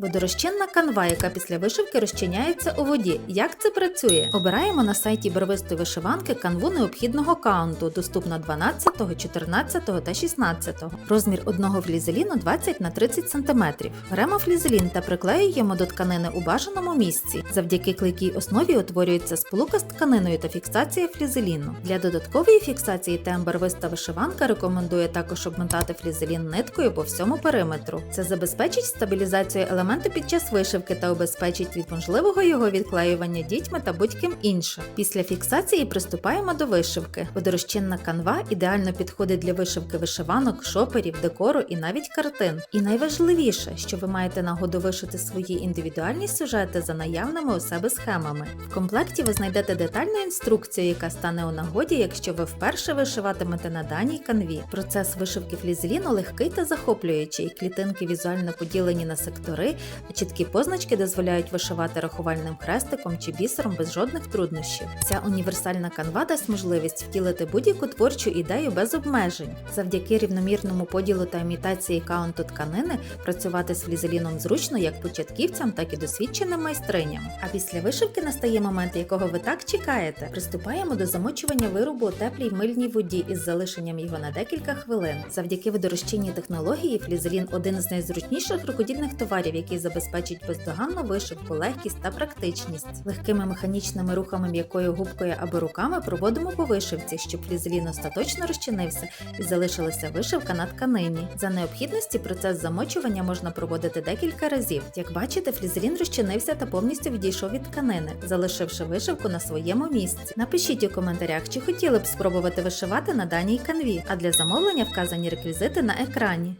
Водорозчинна канва, яка після вишивки розчиняється у воді. Як це працює? Обираємо на сайті барвистої вишиванки канву необхідного каунту, доступно 12, 14 та 16. Розмір одного флізеліну 20 на 30 см. Беремо флізелін та приклеюємо до тканини у бажаному місці. Завдяки клейкій основі утворюється сполука з тканиною та фіксація флізеліну. Для додаткової фіксації тем барвиста вишиванка рекомендує також обмотати флізелін ниткою по всьому периметру. Це забезпечить стабілізацію елементу під час вишивки та убезпечить від можливого його відклеювання дітьми та будь-ким іншим. Після фіксації приступаємо до вишивки. Водорозчинна канва ідеально підходить для вишивки вишиванок, шоперів, декору і навіть картин. І найважливіше, що ви маєте нагоду вишити свої індивідуальні сюжети за наявними у себе схемами. В комплекті ви знайдете детальну інструкцію, яка стане у нагоді, якщо ви вперше вишиватимете на даній канві. Процес вишивки флізеліну легкий та захоплюючий. Клітинки візуально поділені на сектори, чіткі позначки дозволяють вишивати рахувальним хрестиком чи бісером без жодних труднощів. Ця універсальна канва дасть можливість втілити будь-яку творчу ідею без обмежень. Завдяки рівномірному поділу та імітації каунту тканини працювати з флізеліном зручно як початківцям, так і досвідченим майстриням. А після вишивки настає момент, якого ви так чекаєте. Приступаємо до замочування виробу у теплій мильній воді із залишенням його на декілька хвилин. Завдяки водорозчинній технології флізелін один з найзручніших рукодільних товарів, який забезпечить бездоганну вишивку, легкість та практичність. Легкими механічними рухами м'якою губкою або руками проводимо по вишивці, щоб флізелін остаточно розчинився і залишилася вишивка на тканині. За необхідності процес замочування можна проводити декілька разів. Як бачите, флізелін розчинився та повністю відійшов від тканини, залишивши вишивку на своєму місці. Напишіть у коментарях, чи хотіли б спробувати вишивати на даній канві, а для замовлення вказані реквізити на екрані.